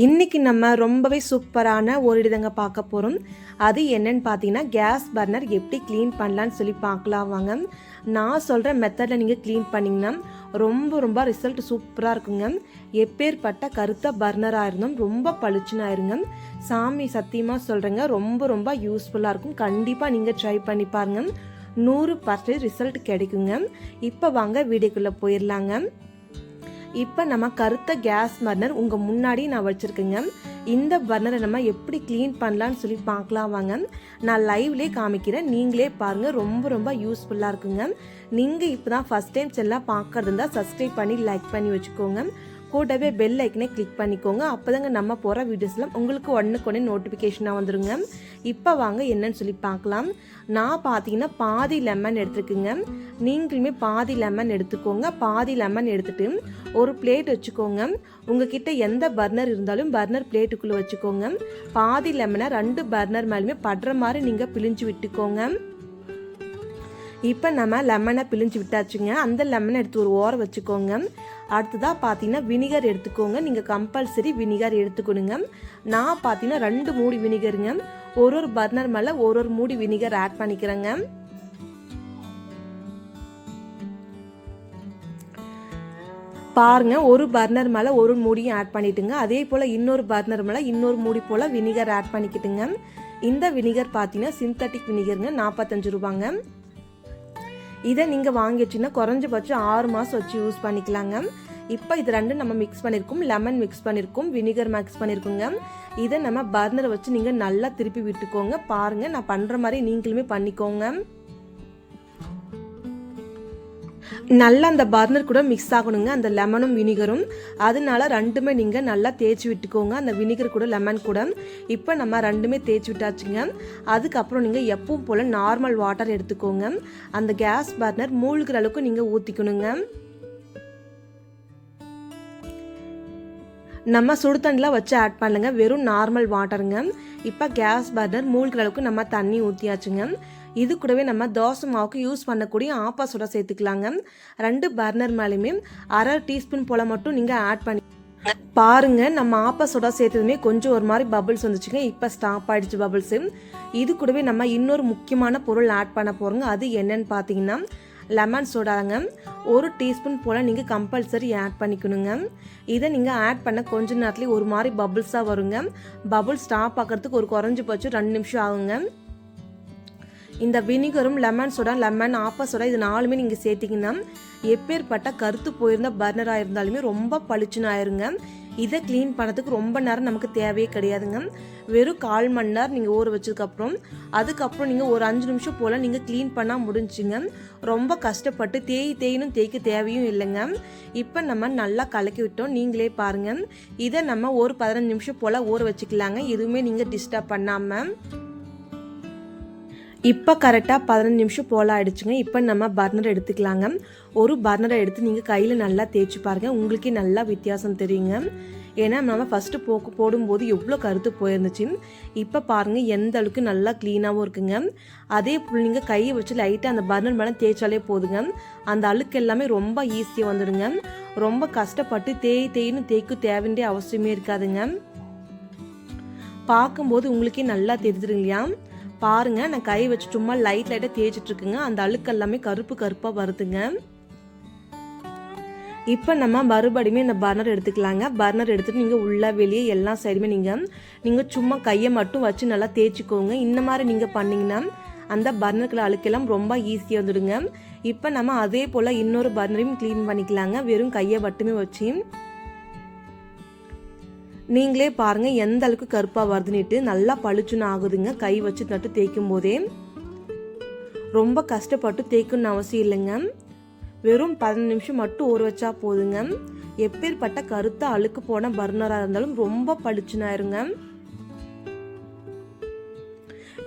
இன்னைக்கு நம்ம ரொம்பவே சூப்பரான ஒரு இடங்க பார்க்க போகிறோம் அது என்னன்னு பார்த்தீங்கன்னா கேஸ் பர்னர் எப்படி க்ளீன் பண்ணலான்னு சொல்லி பார்க்கலாம் வாங்க. நான் சொல்கிற மெத்தடில் நீங்கள் க்ளீன் பண்ணிங்கன்னா ரொம்ப ரொம்ப ரிசல்ட் சூப்பராக இருக்குங்க. எப்பேற்பட்ட கருத்த பர்னராக இருந்தோம் ரொம்ப பளிச்சுன்னு ஆயிருங்க. சாமி சத்தியமாக சொல்கிறேங்க ரொம்ப ரொம்ப யூஸ்ஃபுல்லாக இருக்கும். கண்டிப்பாக நீங்கள் ட்ரை பண்ணி பாருங்க. நூறு பர்சன்டேஜ் ரிசல்ட் கிடைக்குங்க. இப்போ வாங்க வீடியோக்குள்ளே போயிடலாங்க இப்போ நம்ம கருத்த கேஸ் பர்னர் உங்கள் முன்னாடி நான் வச்சுருக்கேங்க. இந்த பர்னரை நம்ம எப்படி க்ளீன் பண்ணலான்னு சொல்லி பார்க்கலாம் வாங்க. நான் லைவ்லேயே காமிக்கிறேன். நீங்களே பாருங்கள் ரொம்ப ரொம்ப யூஸ்ஃபுல்லாக இருக்குங்க. நீங்கள் இப்போ தான் ஃபஸ்ட் டைம் செல்லாம் பார்க்கறது இருந்தால் சப்ஸ்கிரைப் பண்ணி லைக் பண்ணி வச்சுக்கோங்க. கூடவே பெல் ஐக்கனே கிளிக் பண்ணிக்கோங்க. அப்போதாங்க நம்ம போகிற வீடியோஸ்லாம் உங்களுக்கு ஒன்றுக்கு ஒன்று நோட்டிஃபிகேஷனாக வந்துடுங்க இப்போ வாங்க என்னன்னு சொல்லி பார்க்கலாம். நான் பார்த்தீங்கன்னா பாதி லெமன் எடுத்துருக்குங்க. நீங்களுமே பாதி லெமன் எடுத்துக்கோங்க. பாதி லெமன் எடுத்துகிட்டு ஒரு பிளேட் வச்சுக்கோங்க. உங்ககிட்ட எந்த பர்னர் இருந்தாலும் பர்னர் பிளேட்டுக்குள்ளே வச்சுக்கோங்க. பாதி லெமனை ரெண்டு பர்னர் மேலுமே படுற மாதிரி நீங்கள் பிழிஞ்சு விட்டுக்கோங்க. இப்போ நம்ம லெமனை பிழிஞ்சு விட்டாச்சுங்க. அந்த லெமனை எடுத்து ஒரு ஓரம் வச்சுக்கோங்க. அடுத்ததாக பார்த்தீங்கன்னா வினிகர் எடுத்துக்கோங்க. நீங்கள் கம்பல்சரி வினிகர் எடுத்துக்கணுங்க நான் பார்த்தீங்கன்னா ரெண்டு மூடி வினிகருங்க. ஒரு ஒரு பர்னர் மேலே ஒரு ஒரு மூடி வினிகர் ஆட் பண்ணிக்கிறேங்க. பாருங்க ஒரு பர்னர் மேலே ஒரு மூடியும் ஆட் பண்ணிட்டுங்க. அதே போல் இன்னொரு பர்னர் மேலே இன்னொரு மூடி போல் வினிகர் ஆட் பண்ணிக்கிட்டுங்க. இந்த வினிகர் பார்த்தீங்கன்னா சிந்தட்டிக் வினிகருங்க. நாற்பத்தஞ்சு ரூபாங்க. இதை நீங்கள் வாங்கி வச்சிங்கன்னா குறைஞ்சபட்சம் ஆறு மாதம் வச்சு யூஸ் பண்ணிக்கலாங்க. இப்போ இது ரெண்டும் நம்ம மிக்ஸ் பண்ணியிருக்கோம் லெமன் மிக்ஸ் பண்ணியிருக்கோம் வினிகர் மிக்ஸ் பண்ணியிருக்கோங்க இதை நம்ம பர்னரை வச்சு நீங்கள் நல்லா திருப்பி விட்டுக்கோங்க. பாருங்கள் நான் பண்ணுற மாதிரி நீங்களுமே பண்ணிக்கோங்க. நல்லா அந்த பர்னர் கூட மிக்ஸ் ஆகணுங்க. அந்த லெமனும் வினிகரும் அதனால ரெண்டுமே நீங்கள் நல்லா தேய்ச்சி விட்டுக்கோங்க. அந்த வினிகர் கூட லெமன் கூட. இப்போ நம்ம ரெண்டுமே தேய்ச்சி விட்டாச்சுங்க. அதுக்கப்புறம் நீங்கள் எப்பவும் போல் நார்மல் வாட்டர் எடுத்துக்கோங்க. அந்த கேஸ் பர்னர் மூழ்கிற அளவுக்கு நீங்கள் ஊற்றிக்கணுங்க நம்ம சுடு வச்சு ஆட் பண்ணுங்க. வெறும் நார்மல் வாட்டருங்க இப்போ கேஸ் பர்னர் மூழ்கிற அளவுக்கு நம்ம தண்ணி ஊற்றியாச்சுங்க இது கூடவே நம்ம தோசை மாவுக்கு யூஸ் பண்ணக்கூடிய ஆப்பா சுட சேர்த்துக்கலாங்க. ரெண்டு பர்னர் மேலேயுமே அரை டீஸ்பூன் போல் மட்டும் நீங்கள் ஆட் பண்ணி பாருங்க நம்ம ஆப்பா சுடா சேர்த்ததுமே கொஞ்சம் ஒரு மாதிரி பபிள்ஸ் வந்துச்சுங்க. இப்போ ஸ்டாப் ஆயிடுச்சு பபுள்ஸு இது கூடவே நம்ம இன்னொரு முக்கியமான பொருள் ஆட் பண்ண போகிறோங்க அது என்னன்னு பார்த்தீங்கன்னா லெமன் சோடாங்க ஒரு டீஸ்பூன் போல் நீங்கள் கம்பல்சரி ஆட் பண்ணிக்கணுங்க. இதை நீங்கள் ஆட் பண்ண கொஞ்ச நேரத்துலேயே ஒரு மாதிரி பபுள்ஸாக வருங்க. பபுள் ஸ்டாப் ஆக்கிறதுக்கு ஒரு குறைஞ்சபட்சம் ரெண்டு நிமிஷம் ஆகுங்க. இந்த வினிகரும் லெமன் சோடா லெமன் ஆப்பா சோடா இது நாலுமே நீங்கள் சேர்த்திங்கன்னா எப்பேற்பட்ட கருத்து போயிருந்த பர்னராக இருந்தாலுமே ரொம்ப பளிச்சுன்னு ஆயிருங்க. இதை க்ளீன் பண்ணதுக்கு ரொம்ப நேரம் நமக்கு தேவையே கிடையாதுங்க. வெறும் கால் மணி நேரம் நீங்கள் ஊற வச்சதுக்கப்புறம் அதுக்கப்புறம் நீங்கள் ஒரு அஞ்சு நிமிஷம் போல் நீங்கள் க்ளீன் பண்ணால் முடிஞ்சுங்க. ரொம்ப கஷ்டப்பட்டு தேய் தேயினும் தேய்க்க தேவையும் இல்லைங்க. இப்போ நம்ம நல்லா கலக்கி விட்டோம் நீங்களே பாருங்கள் இதை நம்ம ஒரு பதினஞ்சு நிமிஷம் போல் ஊற வச்சுக்கலாங்க. எதுவுமே நீங்கள் டிஸ்டர்ப் பண்ணாமல் இப்போ கரெக்டாக பதினஞ்சு நிமிஷம் போல் ஆயிடுச்சுங்க. இப்போ நம்ம பர்னர் எடுத்துக்கலாங்க. ஒரு பர்னரை எடுத்து நீங்கள் கையில் நல்லா தேய்ச்சி பாருங்கள் உங்களுக்கே நல்லா வித்தியாசம் தெரியுங்க. ஏன்னா நம்ம ஃபஸ்ட்டு போக்கு போடும்போது எவ்வளோ கருத்து போயிருந்துச்சு. இப்போ பாருங்கள் எந்த அளவுக்கு நல்லா க்ளீனாகவும் இருக்குங்க. அதே போல் நீங்கள் கையை வச்சு லைட்டாக அந்த பர்னர் மேலே தேய்ச்சாலே போதுங்க. அந்த அழுக்கு எல்லாமே ரொம்ப ஈஸியாக வந்துடுங்க. ரொம்ப கஷ்டப்பட்டு தேய் தேயின்னு தேய்க்கு தேவைன்றே அவசியமே இருக்காதுங்க. பார்க்கும்போது உங்களுக்கே நல்லா தெரிஞ்சிருங்க இல்லையா? பாருங்க. நான் கை வச்சு சும்மா லைட் லைட்டாக தேய்ச்சிட்டு இருக்குங்க. அந்த அழுக்கு எல்லாமே கருப்பு கருப்பாக வருதுங்க. இப்போ நம்ம மறுபடியுமே இந்த பர்னர் எடுத்துக்கலாங்க. பர்னர் எடுத்துட்டு நீங்கள் உள்ள வெளியே எல்லா சைடுமே நீங்கள் நீங்கள் சும்மா கையை மட்டும் வச்சு நல்லா தேய்ச்சிக்கோங்க. இந்த மாதிரி நீங்கள் பண்ணிங்கன்னா அந்த பர்னருக்குள்ள அழுக்கெல்லாம் ரொம்ப ஈஸியாக வந்துடுங்க. இப்போ நம்ம அதே போல் இன்னொரு பர்னரையும் க்ளீன் பண்ணிக்கலாங்க. வெறும் கையை மட்டுமே வச்சு. நீங்களே பாருங்க எந்த அளவுக்கு கருப்பாக வருதுன்னுட்டு. நல்லா பளிச்சுன்னு ஆகுதுங்க. கை வச்சு நட்டு தேய்க்கும் போதே. ரொம்ப கஷ்டப்பட்டு தேய்க்கணும்னு அவசியம் இல்லைங்க. வெறும் பதினஞ்சு நிமிஷம் மட்டும் ஊற வச்சா போதுங்க. எப்பேற்பட்ட கருத்த அழுக்கு போன பர்னராக இருந்தாலும் ரொம்ப பளிச்சுனாயிருங்க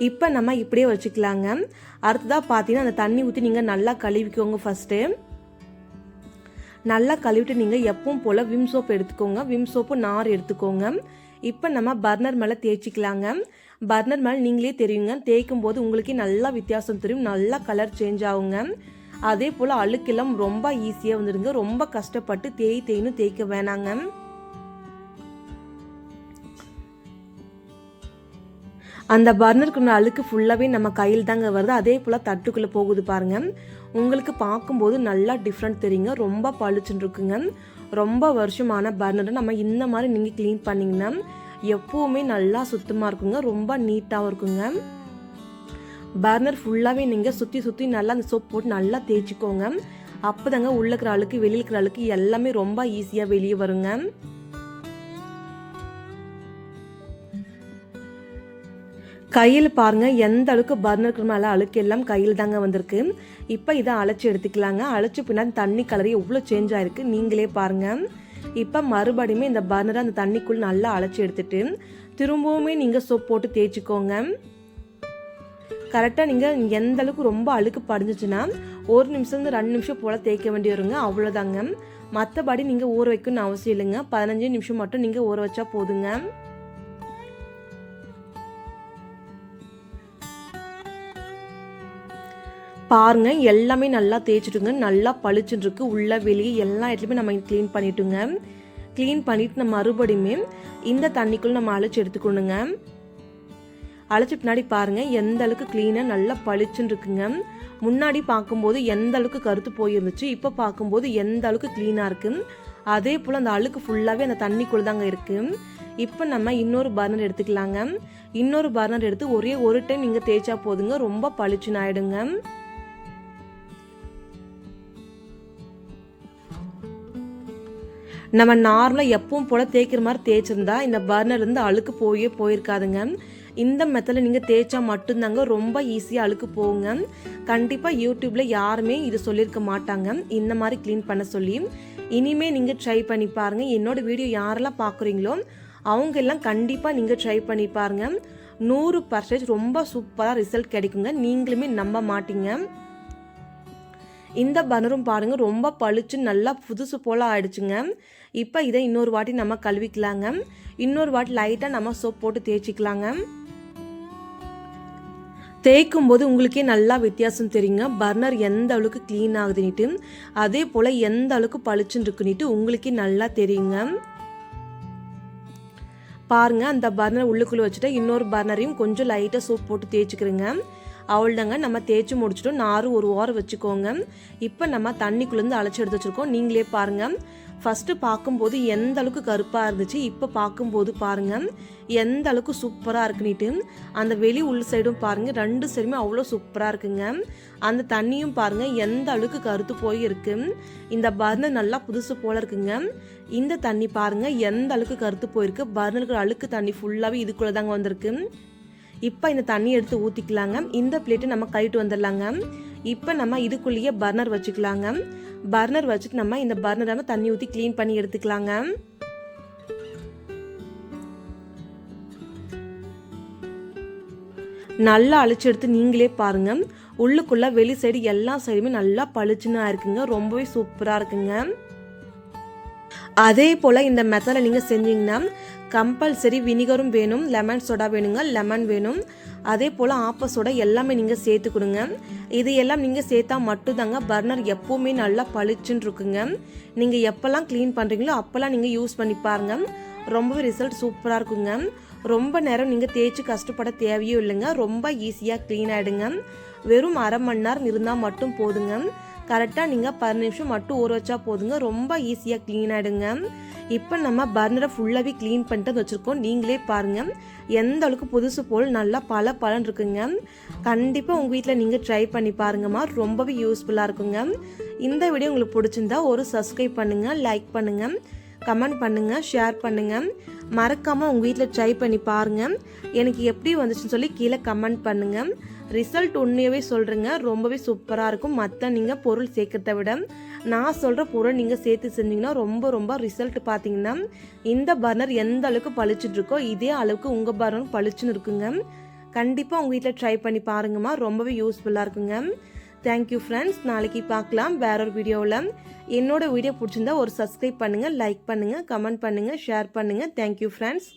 இப்போ நம்ம இப்படியே வச்சுக்கலாங்க. அடுத்ததாக பார்த்தீங்கன்னா அந்த தண்ணி ஊற்றி நீங்கள் நல்லா கழுவிக்கோங்க ஃபஸ்ட்டு நல்லா கழுவிட்டு நீங்கள் எப்பவும் போல் விம் சோப் எடுத்துக்கோங்க. விம் சோப்பு நார் எடுத்துக்கோங்க. இப்போ நம்ம பர்னர் மேலே தேய்ச்சிக்கலாங்க. பர்னர் மேலே நீங்களே தெரியுங்க. தேய்க்கும் போது உங்களுக்கே நல்லா வித்தியாசம் தெரியும். நல்லா கலர் சேஞ்ச் ஆகுங்க. அதே போல் அழுக்கெல்லாம் ரொம்ப ஈஸியாக வந்துடுங்க ரொம்ப கஷ்டப்பட்டு தேய் தேய்னு தேய்க்க வேணாங்க. அந்த பர்னருக்கு அழுக்கு ஃபுல்லாகவே நம்ம கையில் தாங்க வருது. அதே போல் தட்டுக்குள்ளே போகுது பாருங்கள் உங்களுக்கு பார்க்கும்போது நல்லா டிஃப்ரெண்ட் தெரியுங்க. ரொம்ப பளிச்சுன்னு இருக்குங்க ரொம்ப வருஷமான பர்னரை நம்ம இந்த மாதிரி நீங்கள் க்ளீன் பண்ணிங்கன்னா எப்போவுமே நல்லா சுத்தமாக இருக்குங்க. ரொம்ப நீட்டாகவும் இருக்குங்க. பர்னர் ஃபுல்லாகவே நீங்கள் சுற்றி சுற்றி நல்லா அந்த சோப் போட்டு நல்லா தேய்ச்சிக்கோங்க. அப்போ தாங்க உள்ள இருக்கிற ஆளுக்கு வெளியில் இருக்கிற ஆளுக்கு எல்லாமே ரொம்ப ஈஸியாக வெளியே வருங்க. கையில் பாருங்க எந்த அளவுக்கு பர்னருக்கு மேலே அழுக்கு எல்லாம் கையில் தாங்க வந்திருக்கு. இப்போ இதை அழைச்சி எடுத்துக்கலாங்க. அழைச்சி பின்னாடி தண்ணி கலர் எவ்வளோ சேஞ்ச் ஆயிருக்கு நீங்களே பாருங்கள் இப்போ மறுபடியுமே இந்த பர்னரை அந்த தண்ணிக்குள் நல்லா அழைச்சி எடுத்துட்டு திரும்பவுமே நீங்கள் சோப் போட்டு தேய்ச்சிக்கோங்க. கரெக்டாக நீங்கள் எந்த அளவுக்கு ரொம்ப அழுக்கு படிஞ்சிச்சுன்னா ஒரு நிமிஷம் ரெண்டு நிமிஷம் போல் தேய்க்க வேண்டி வருங்க. அவ்வளோதாங்க மற்றபடி நீங்கள் ஊற வைக்கணும்னு அவசியம் இல்லைங்க. பதினஞ்சு நிமிஷம் மட்டும் நீங்கள் ஊற வச்சா போதுங்க. பாருங்க எல்லாமே நல்லா தேய்ச்சிட்டுங்க நல்லா பளிச்சுன்னு இருக்கு உள்ள வெளியே எல்லா இடத்துலையுமே நம்ம க்ளீன் பண்ணிட்டுங்க. க்ளீன் பண்ணிட்டு நம்ம மறுபடியுமே இந்த தண்ணிக்குள்ள நம்ம அழைச்சி எடுத்துக்கணுங்க. அழைச்சி பின்னாடி பாருங்க எந்த அளவுக்கு க்ளீனாக நல்லா பளிச்சுன்னு இருக்குங்க முன்னாடி பார்க்கும்போது எந்த அளவுக்கு கருத்து போயிருந்துச்சு இப்போ பார்க்கும்போது எந்த அளவுக்கு க்ளீனாக இருக்கு. அதே போல் அந்த அழுக்கு ஃபுல்லாகவே அந்த தண்ணிக்குள்ள தாங்க இருக்கு. இப்போ நம்ம இன்னொரு பர்னர் எடுத்துக்கலாங்க. இன்னொரு பர்னர் எடுத்து ஒரே ஒரு டைம் நீங்கள் தேய்ச்சா போதுங்க ரொம்ப பளிச்சுன்னு ஆயிடுங்க. நம்ம நார்மலாக எப்பவும் போல் தேய்க்கிற மாதிரி தேய்ச்சிருந்தா இந்த பர்னர் இருந்து அழுக்கு போயே போயிருக்காதுங்க. இந்த மெத்தடில் நீங்கள் தேய்ச்சா மட்டும்தாங்க ரொம்ப ஈஸியாக அழுக்கு போகுங்க. கண்டிப்பாக யூடியூப்பில் யாருமே இது சொல்லியிருக்க மாட்டாங்க. இந்த மாதிரி க்ளீன் பண்ண சொல்லி. இனிமே நீங்கள் ட்ரை பண்ணி பாருங்கள் என்னோடய வீடியோ யாரெல்லாம் பார்க்குறீங்களோ அவங்க எல்லாம் கண்டிப்பாக நீங்கள் ட்ரை பண்ணி பாருங்கள் நூறு பர்சன்டேஜ் ரொம்ப சூப்பராக ரிசல்ட் கிடைக்குங்க. நீங்களுமே நம்ப மாட்டீங்க. இந்த பனரும் பாருங்கள் ரொம்ப பளிச்சு நல்லா புதுசு போல் ஆயிடுச்சுங்க. இப்போ இதை இன்னொரு வாட்டி நம்ம கழுவிக்கலாங்க. இன்னொரு வாட்டி லைட்டாக நம்ம சோப் போட்டு தேய்ச்சிக்கலாங்க. தேய்க்கும் போது உங்களுக்கே நல்லா வித்தியாசம் தெரியுங்க. பர்னர் எந்த அளவுக்கு க்ளீன் ஆகுதுன்னுட்டு அதே போல் எந்த அளவுக்கு பளிச்சுன்னு இருக்குன்னுட்டு உங்களுக்கே நல்லா தெரியுங்க. பாருங்கள் அந்த பர்னர் உள்ளுக்குள்ளே வச்சுட்டு இன்னொரு பர்னரையும் கொஞ்சம் லைட்டாக சோப் போட்டு தேய்ச்சிக்கிறேங்க. அவ்வளோதாங்க நம்ம தேய்ச்சி முடிச்சிட்டோம். நாரும் ஒரு ஓரம் வச்சுக்கோங்க. இப்போ நம்ம தண்ணிக்குள்ளேருந்து அழைச்சி எடுத்து வச்சுருக்கோம். நீங்களே பாருங்கள் ஃபஸ்ட்டு பார்க்கும்போது எந்த அளவுக்கு கருப்பாக இருந்துச்சு இப்போ பார்க்கும்போது பாருங்கள் எந்த அளவுக்கு சூப்பராக இருக்குன்னுட்டு அந்த வெளி உள் சைடும் பாருங்கள் ரெண்டு சைடுமே அவ்வளோ சூப்பராக இருக்குங்க. அந்த தண்ணியும் பாருங்கள் எந்த அளவுக்கு கருத்து போய் இருக்கு இந்த பர்னர் நல்லா புதுசு போல் இருக்குங்க. இந்த தண்ணி பாருங்கள் எந்த அளவுக்கு கருத்து போயிருக்கு. பர்னருக்கு அழுக்கு தண்ணி ஃபுல்லாகவே இதுக்குள்ளே தாங்க வந்திருக்கு. இப்போ இந்த தண்ணி எடுத்து ஊற்றிக்கலாங்க இந்த பிளேட்டு நம்ம கழிட்டு வந்துடலாங்க. இப்போ நம்ம இதுக்குள்ளேயே பர்னர் வச்சுக்கலாங்க. பர்னர் வச்சுட்டு நம்ம இந்த பர்னரை தண்ணி ஊற்றி க்ளீன் பண்ணி எடுத்துக்கலாங்க. நல்லா அழிச்சு எடுத்து நீங்களே பாருங்க. உள்ளுக்குள்ள வெளி சைடு எல்லா சைடுமே நல்லா பளிச்சுன்னா இருக்குங்க. ரொம்பவே சூப்பராக இருக்குங்க. அதே போல் இந்த மெத்தடை நீங்கள் செஞ்சீங்கன்னா கம்பல்சரி வினிகரும் வேணும் லெமன் சோடா வேணுங்க லெமன் வேணும். அதே போல் ஆப்ப சோடா எல்லாமே நீங்கள் சேர்த்து கொடுங்க. இது எல்லாம் நீங்கள் சேர்த்தா மட்டும்தாங்க பர்னர் எப்போவுமே நல்லா பளிச்சுன்னு இருக்குங்க நீங்கள் எப்போல்லாம் க்ளீன் பண்ணுறீங்களோ அப்போல்லாம் நீங்கள் யூஸ் பண்ணி பாருங்க. ரொம்பவே ரிசல்ட் சூப்பராக இருக்குங்க. ரொம்ப நேரம் நீங்கள் தேய்ச்சி கஷ்டப்பட தேவையும் இல்லைங்க. ரொம்ப ஈஸியாக க்ளீன் ஆகிடுங்க வெறும் அரை மணி நேரம் இருந்தால் மட்டும் போதுங்க. கரெக்டாக நீங்கள் பதினஞ்சு நிமிஷம் மட்டும் ஊற வச்சா போதுங்க. ரொம்ப ஈஸியாக க்ளீன் ஆகிடுங்க இப்போ நம்ம பர்னரை ஃபுல்லாகவே க்ளீன் பண்ணிட்டு வச்சுருக்கோம். நீங்களே பாருங்கள் எந்த அளவுக்கு புதுசு போல் நல்லா பல பலன் இருக்குங்க. கண்டிப்பாக உங்கள் வீட்டில் நீங்கள் ட்ரை பண்ணி பாருங்கம்மா. ரொம்பவே யூஸ்ஃபுல்லாக இருக்குங்க. இந்த வீடியோ உங்களுக்கு பிடிச்சிருந்தா ஒரு சப்ஸ்கிரைப் பண்ணுங்கள் லைக் பண்ணுங்கள் கமெண்ட் பண்ணுங்கள் ஷேர் பண்ணுங்கள் மறக்காமல் உங்கள் வீட்டில் ட்ரை பண்ணி பாருங்கள் எனக்கு எப்படி வந்துச்சுன்னு சொல்லி கீழே கமெண்ட் பண்ணுங்கள் ரிசல்ட் உண்மையாகவே சொல்கிறேங்க ரொம்பவே சூப்பராக இருக்கும். மற்ற நீங்கள் பொருள் சேர்க்கறத விட நான் சொல்கிற பொருள் நீங்கள் சேர்த்து செஞ்சீங்கன்னா ரொம்ப ரொம்ப ரிசல்ட் பார்த்தீங்கன்னா இந்த பர்னர் எந்த அளவுக்கு பளிச்சுட்ருக்கோ இதே அளவுக்கு உங்கள் பர்னர் பளிச்சுன்னு இருக்குங்க. கண்டிப்பாக உங்கள் வீட்டில் ட்ரை பண்ணி பாருங்கம்மா. ரொம்பவே யூஸ்ஃபுல்லாக இருக்குங்க. தேங்க்யூ ஃப்ரெண்ட்ஸ் நாளைக்கு பார்க்கலாம். வேற ஒரு வீடியோவில். என்னோட வீடியோ பிடிச்சிருந்தா ஒரு சப்ஸ்கிரைப் பண்ணுங்கள் லைக் பண்ணுங்கள் கமெண்ட் பண்ணுங்கள் ஷேர் பண்ணுங்கள் தேங்க்யூ ஃப்ரெண்ட்ஸ்